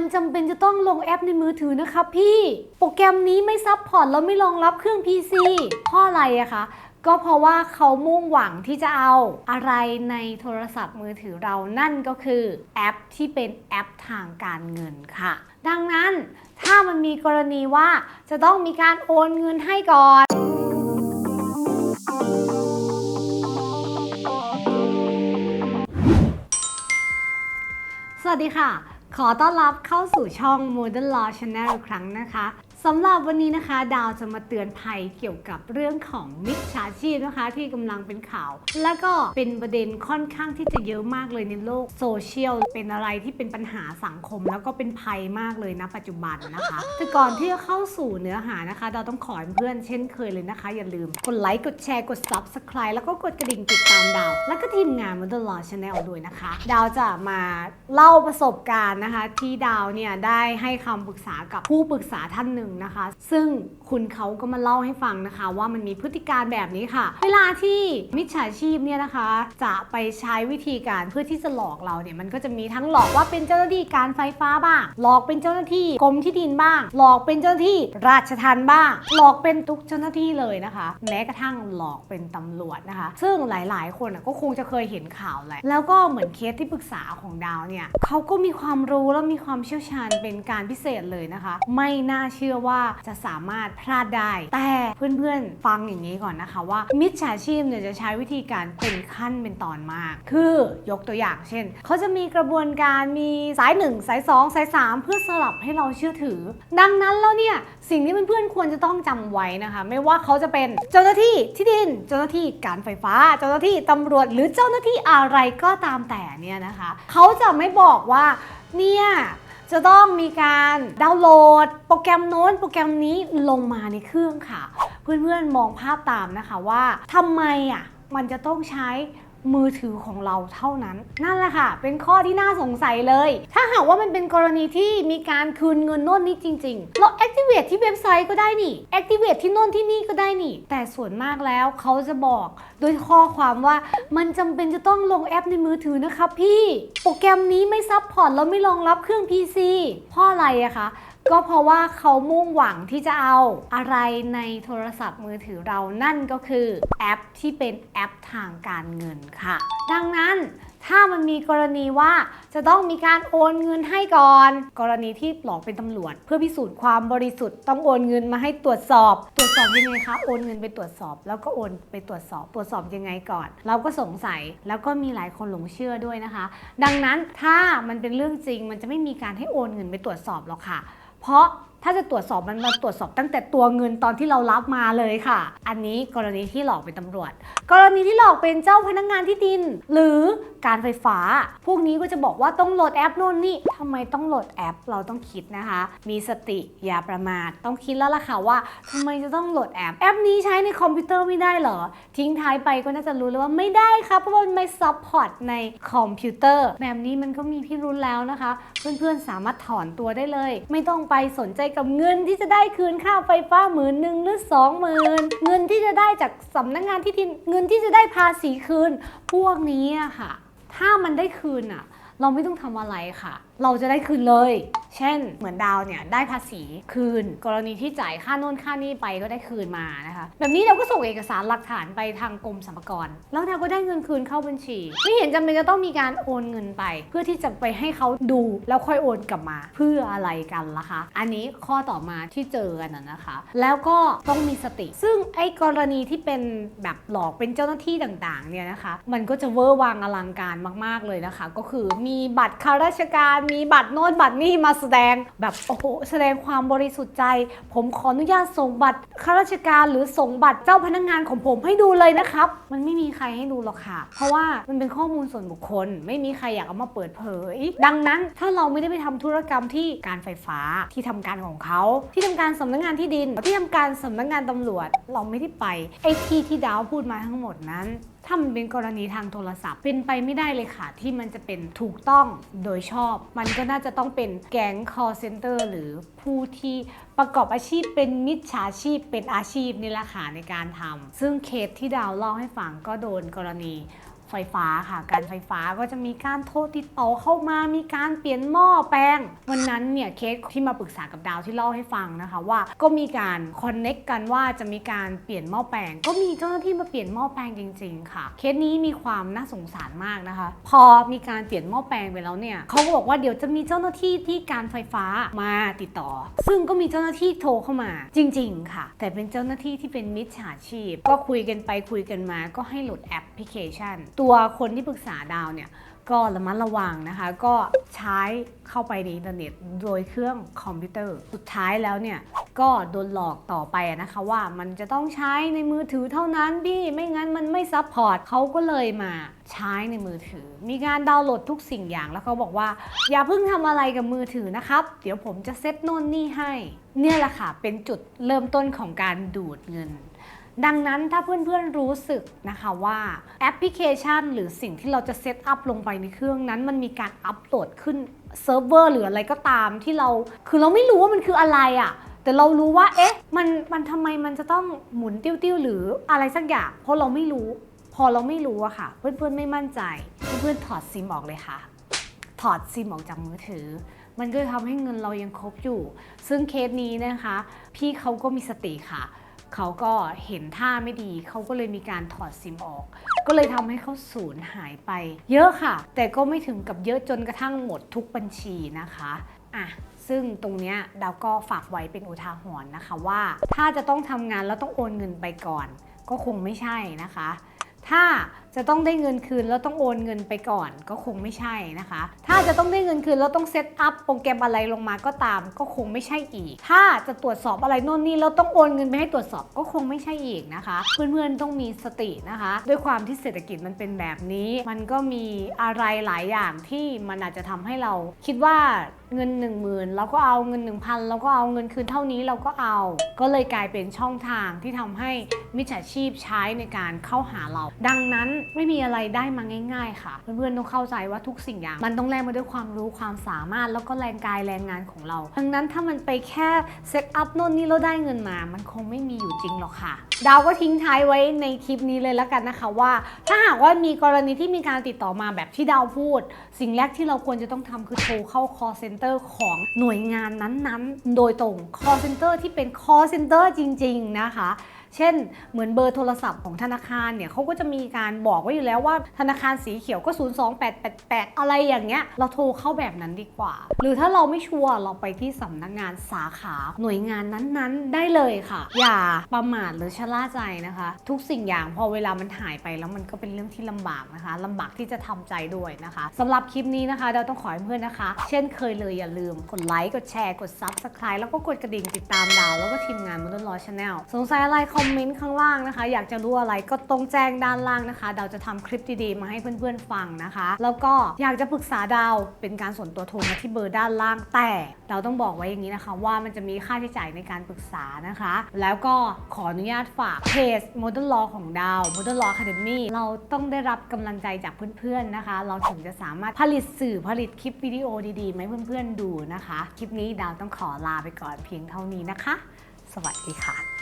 มันจำเป็นจะต้องลงแอปในมือถือนะครับพี่ โปรแกรมนี้ไม่ซับพอร์ตแล้วไม่รองรับเครื่อง PC เพราะอะไรอะคะก็เพราะว่าเขามุ่งหวังที่จะเอาอะไรในโทรศัพท์มือถือเรานั่นก็คือแอปที่เป็นแอปทางการเงินค่ะ ดังนั้นถ้ามันมีกรณีว่าจะต้องมีการโอนเงินให้ก่อนสวัสดีค่ะ ขอต้อนรับเข้าสู่ช่อง Modern Law Channel อีกครั้งนะคะ สำหรับวันนี้นะคะ ดาวจะมาเตือนภัยเกี่ยวกับเรื่องของมิจฉาชีพนะคะ ที่กำลังเป็นข่าว และก็เป็นประเด็นค่อนข้างที่จะเยอะมากเลยในโลกโซเชียลเป็นอะไรที่เป็นปัญหาสังคม แล้วก็เป็นภัยมากเลยนะปัจจุบันนะคะแต่ก่อนที่จะเข้าสู่เนื้อหานะคะเราต้องขอให้เพื่อนเช่นเคยเลยนะคะ อย่าลืมกดไลค์กดแชร์กด Subscribe แล้วก็กดกระดิ่งติดตามดาว และก็ทีมงาน Modern Law Channel ด้วยนะคะ ดาวจะมาเล่าประสบการณ์นะคะ ที่ดาวเนี่ยได้ให้คำปรึกษากับผู้ปรึกษาท่านหนึ่งนะคะ ซึ่งคุณเขาก็มาเล่าให้ฟังนะคะ ว่ามันมีพฤติการแบบนี้ค่ะ เวลาที่มิจฉาชีพเนี่ยนะคะ จะไปใช้วิธีการเพื่อที่จะหลอกเราเนี่ยมันก็จะมีทั้งหลอกว่าเป็นเจ้าหน้าที่การไฟฟ้าบ้าง หลอกเป็นเจ้าหน้าที่กรมที่ดินบ้าง หลอกเป็นเจ้าหน้าที่ราชทัณฑ์บ้าง หลอกเป็นทุกเจ้าหน้าที่เลยนะคะ แม้กระทั่งหลอกเป็นตำรวจนะคะ ซึ่งหลาย ๆ คนก็คงจะเคยเห็นข่าวแหละแล้วก็เหมือนเคสที่ปรึกษาของดาวเนี่ยเขาก็มีความรู้และมีความเชี่ยวชาญเป็นการพิเศษเลยนะคะ ไม่น่าเชื่อว่าจะสามารถพลาดได้ แต่เพื่อนๆ ฟังอย่างนี้ก่อนนะคะว่า มิจฉาชีพเนี่ยจะใช้วิธีการเป็นขั้นเป็นตอนมาก คือยกตัวอย่างเช่น เขาจะมีกระบวนการมีสาย 1 สาย 2 สาย 3 เพื่อสลับให้เราเชื่อถือ ดังนั้นแล้วเนี่ยสิ่งที่เพื่อนๆควรจะต้องจำไว้นะคะ ไม่ว่าเขาจะเป็นเจ้าหน้าที่ที่ดิน เจ้าหน้าที่การไฟฟ้า เจ้าหน้าที่ตำรวจ หรือเจ้าหน้าที่อะไรก็ตามแต่เนี่ยนะคะ เขาจะไม่บอกว่าเนี่ย จะต้องมีการดาวน์โหลด โปรแกรมโน้นโปรแกรมนี้ลงมาในเครื่องค่ะ เพื่อนๆมองภาพตามนะคะว่าทำไมอะมันจะต้องใช้ มือถือของเราเท่านั้น นั่นแหละค่ะ เป็นข้อที่น่าสงสัยเลย ถ้าหากว่ามันเป็นกรณีที่มีการคืนเงินโน่นนี่จริง ๆ เรา activate ที่เว็บไซต์ก็ได้นี่ activate ที่โน่นที่นี่ก็ได้นี่ แต่ส่วนมากแล้วเขาจะบอกโดยข้อความว่ามันจำเป็นจะต้องลงแอปในมือถือนะครับพี่ โปรแกรมนี้ไม่ซับพอร์ตแล้วไม่รองรับเครื่อง PC เพราะอะไรอะคะ ก็เพราะว่าเขามุ่งหวังที่จะเอาอะไรในโทรศัพท์มือถือเรานั่นก็คือแอปที่เป็นแอปทางการเงินค่ะ ดังนั้นถ้ามันมีกรณีว่าจะต้องมีการโอนเงินให้ก่อน กรณีที่หลอกเป็นตำรวจ เพื่อพิสูจน์ความบริสุทธิ์ต้องโอนเงินมาให้ตรวจสอบ ตรวจสอบยังไงคะโอนเงินไปตรวจสอบ แล้วก็โอนไปตรวจสอบ ตรวจสอบยังไงก่อน เราก็สงสัยแล้วก็มีหลายคนหลงเชื่อด้วยนะคะ ดังนั้นถ้ามันเป็นเรื่องจริงมันจะไม่มีการให้โอนเงินไปตรวจสอบหรอกค่ะ เพราะ ถ้าจะตรวจสอบมันมาตรวจสอบตั้งแต่ตัวเงินตอนที่เรารับมาเลยค่ะ อันนี้กรณีที่หลอกเป็นตำรวจ กรณีที่หลอกเป็นเจ้าพนักงานที่ดิน หรือการไฟฟ้า พวกนี้ก็จะบอกว่าต้องโหลดแอปโน่นนี่ทำไมต้องโหลดแอปเราต้องคิดนะคะ มีสติอย่าประมาทต้องคิดแล้วล่ะค่ะว่าทำไมจะต้องโหลดแอปแอปนี้ใช้ในคอมพิวเตอร์ไม่ได้เหรอ ทิ้งท้ายไปก็น่าจะรู้แล้วว่าไม่ได้ครับเพราะว่ามันไม่ซัพพอร์ตในคอมพิวเตอร์แบบนี้มันก็มีพิรุธแล้วนะคะ เพื่อนๆสามารถถอนตัวได้เลย ไม่ต้องไปสนใจกับเงินที่จะได้คืนค่าไฟฟ้าหมื่นหนึ่งหรือสองหมื่นเงินที่จะได้จากสำนักงานที่ดินเงินที่จะได้ภาษีคืน พวกนี้อะค่ะ ถ้ามันได้คืนอะเราไม่ต้องทำอะไรค่ะ เราจะได้คืนเลย เช่น เหมือนดาวเนี่ยได้ภาษีคืน กรณีที่จ่ายค่าโน่นค่านี่ไปก็ได้คืนมานะคะ แบบนี้เราก็ส่งเอกสารหลักฐานไปทางกรมสรรพากร แล้วดาวก็ได้เงินคืนเข้าบัญชี ไม่เห็นจำเป็นจะต้องมีการโอนเงินไป เพื่อที่จะไปให้เขาดูแล้วค่อยโอนกลับมา เพื่ออะไรกันล่ะคะ อันนี้ข้อต่อมาที่เจอกันนะนะคะ แล้วก็ต้องมีสติ ซึ่งไอ้กรณีที่เป็นแบบหลอกเป็นเจ้าหน้าที่ต่างๆเนี่ยนะคะ มันก็จะเวอร์วังอลังการมาก ๆเลยนะคะ ก็คือมีบัตรข้าราชการมีบัตรโน้นบัตรนี่มาแสดงแบบโอ้โหแสดงความบริสุทธิ์ใจ ผมขออนุญาตส่งบัตรข้าราชการหรือส่งบัตรเจ้าพนักงานของผมให้ดูเลยนะครับ มันไม่มีใครให้ดูหรอกค่ะ เพราะว่ามันเป็นข้อมูลส่วนบุคคล ไม่มีใครอยากเอามาเปิดเผย ดังนั้นถ้าเราไม่ได้ไปทำธุรกรรมที่การไฟฟ้าที่ทำการของเขา ที่ทำการสำนักงานที่ดินที่ทำการสำนักงานตำรวจเราไม่ได้ไปไอ้ที่ที่ดาวพูดมาทั้งหมดนั้น ถ้ามันเป็นกรณีทางโทรศัพท์ เป็นไปไม่ได้เลยค่ะ ที่มันจะเป็นถูกต้องโดยชอบ มันก็น่าจะต้องเป็นแก๊ง call center หรือผู้ที่ประกอบอาชีพเป็นมิจฉาชีพเป็นอาชีพนี่แหละค่ะในการทำซึ่งเคสที่ดาวเล่าให้ฟังก็โดนกรณี ไฟฟ้าค่ะ การไฟฟ้าก็จะมีการโทรติดต่อเข้ามา มีการเปลี่ยนหม้อแปลง วันนั้นเนี่ยเคสที่มาปรึกษากับดาวที่เล่าให้ฟังนะคะว่าก็มีการคอนเน็กกันว่าจะมีการเปลี่ยนหม้อแปลง ก็มีเจ้าหน้าที่มาเปลี่ยนหม้อแปลงจริง ๆ ค่ะ เคสนี้มีความน่าสงสารมากนะคะ พอมีการเปลี่ยนหม้อแปลงไปแล้วเนี่ยเขาก็บอกว่าเดี๋ยวจะมีเจ้าหน้าที่ที่การไฟฟ้ามาติดต่อ ซึ่งก็มีเจ้าหน้าที่โทรเข้ามาจริง ๆ ค่ะ แต่เป็นเจ้าหน้าที่ที่เป็นมิจฉาชีพ ก็คุยกันไปคุยกันมา ก็ให้โหลดแอปพลิเคชันตัวคนที่ปรึกษาดาวเนี่ยก็ระมัดระวังนะคะ ก็ใช้เข้าไปในอินเทอร์เน็ตโดยเครื่องคอมพิวเตอร์ สุดท้ายแล้วเนี่ย ก็โดนหลอกต่อไปนะคะว่ามันจะต้องใช้ในมือถือเท่านั้นพี่ไม่งั้นมันไม่ซัพพอร์ตเขาก็เลยมาใช้ในมือถือ มีการดาวน์โหลดทุกสิ่งอย่างแล้วเขาบอกว่า อย่าเพิ่งทำอะไรกับมือถือนะครับ เดี๋ยวผมจะเซ็ตโน่นนี่ให้ เนี่ยแหละค่ะเป็นจุดเริ่มต้นของการดูดเงิน ดังนั้นถ้าเพื่อนๆรู้สึกนะคะว่าแอปพลิเคชัน หรือสิ่งที่เราจะเซตอัพลงไปในเครื่องนั้นมันมีการอัปโหลดขึ้นเซิร์ฟเวอร์หรืออะไรก็ตามที่เราคือเราไม่รู้ว่ามันคืออะไรอะ่ะแต่เรารู้ว่าเอ๊ะมันมันทำไมมันจะต้องหมุนติ้วๆหรืออะไรสักอย่าง เพราะเราไม่รู้ พอเราไม่รู้อะค่ะ เพื่อนๆไม่มั่นใจ เพื่อนๆถอดซิมออกเลยค่ะ ถอดซิมออกจากมือถือ มันก็จะทำให้เงินเรายังครบอยู่ ซึ่งเคสนี้นะคะ พี่เขาก็มีสติค่ะ เขาก็เห็นท่าไม่ดี เขาก็เลยมีการถอดซิมออก ก็เลยทำให้เขาสูญหายไป เยอะค่ะ แต่ก็ไม่ถึงกับเยอะจนกระทั่งหมดทุกบัญชีนะคะอะซึ่งตรงเนี้ยดาวก็ฝากไว้เป็นอุทาหรณ์นะคะว่า ถ้าจะต้องทำงานแล้วต้องโอนเงินไปก่อน ก็คงไม่ใช่นะคะ ถ้า จะต้องได้เงินคืนแล้วต้องโอนเงินไปก่อนก็คงไม่ใช่นะคะ ถ้าจะต้องได้เงินคืนแล้วต้องเซตอัพโปรแกรมอะไรลงมาก็ตาม ก็คงไม่ใช่อีก ถ้าจะตรวจสอบอะไรโน่นนี่แล้วต้องโอนเงินไปให้ตรวจสอบก็คงไม่ใช่อีกนะคะ เพื่อนๆต้องมีสตินะคะ ด้วยความที่เศรษฐกิจมันเป็นแบบนี้ มันก็มีอะไรหลายอย่างที่มันอาจจะทำให้เรา คิดว่าเงิน 1 0,000เราก็เอาเงิน 1,000เราก็เอาเงินคืนเท่านี้เราก็เอา ก็เลยกลายเป็นช่องทางที่ทำให้มิจฉาชีพใช้ในการเข้าหาเรา ดังนั้นไม่มีอะไรได้มาง่าย ๆ ค่ะ เพื่อนๆต้องเข้าใจว่าทุกสิ่งอย่าง มันต้องแลกมาด้วยความรู้ความสามารถแล้วก็แรงกายแรงงานของเรา ดังนั้นถ้ามันไปแค่เซตอัพโน่นนี่แล้วได้เงินมา มันคงไม่มีอยู่จริงหรอกค่ะ ดาวก็ทิ้งท้ายไว้ในคลิปนี้เลยแล้วกันนะคะว่า ถ้าหากว่ามีกรณีที่มีการติดต่อมาแบบที่ดาวพูด สิ่งแรกที่เราควรจะต้องทำคือโทรเข้า call center ของหน่วยงานนั้นๆ โดยตรง call center ที่เป็น call center จริง ๆ นะคะ เช่น เหมือนเบอร์โทรศัพท์ของธนาคารเนี่ยเขาก็จะมีการบอกไว้อยู่แล้วว่าธนาคารสีเขียวก็ 02888 อะไรอย่างเงี้ย เราโทรเข้าแบบนั้นดีกว่า หรือถ้าเราไม่ชัวร์เราไปที่สำนักงานสาขาหน่วยงานนั้นๆ ได้เลยค่ะ อย่าประมาทหรือชะล่าใจนะคะ ทุกสิ่งอย่างพอเวลามันหายไปแล้วมันก็เป็นเรื่องที่ลำบากนะคะลำบากที่จะทำใจด้วยนะคะสำหรับคลิปนี้นะคะ เราต้องขอให้เพื่อนนะคะ เช่นเคยเลยอย่าลืมกดไลค์กดแชร์กด Subscribe แล้วก็กดกระดิ่งติดตามดาวแล้วก็ทีมงาน Modern Law Channel สงสัยอะไรคอมเมนต์ข้างล่างนะคะ อยากจะรู้อะไรก็ตรงแจ้งด้านล่างนะคะดาวจะทำคลิปดีๆ มาให้เพื่อนๆฟังนะคะ แล้วก็อยากจะปรึกษาดาวเป็นการส่วนตัวโทรมาที่เบอร์ด้านล่าง แต่เราต้องบอกไว้อย่างนี้นะคะ ว่ามันจะมีค่าใช้จ่ายในการปรึกษานะคะ แล้วก็ขออนุญาตฝากเพจ Modern Law ของดาว Modern Law Academy เราต้องได้รับกำลังใจจากเพื่อนๆนะคะ เราถึงจะสามารถผลิตสื่อผลิตคลิปวิดีโอดีๆมาให้เพื่อนๆดูนะคะ คลิปนี้ดาวต้องขอลาไปก่อนเพียงเท่านี้นะคะ สวัสดีค่ะ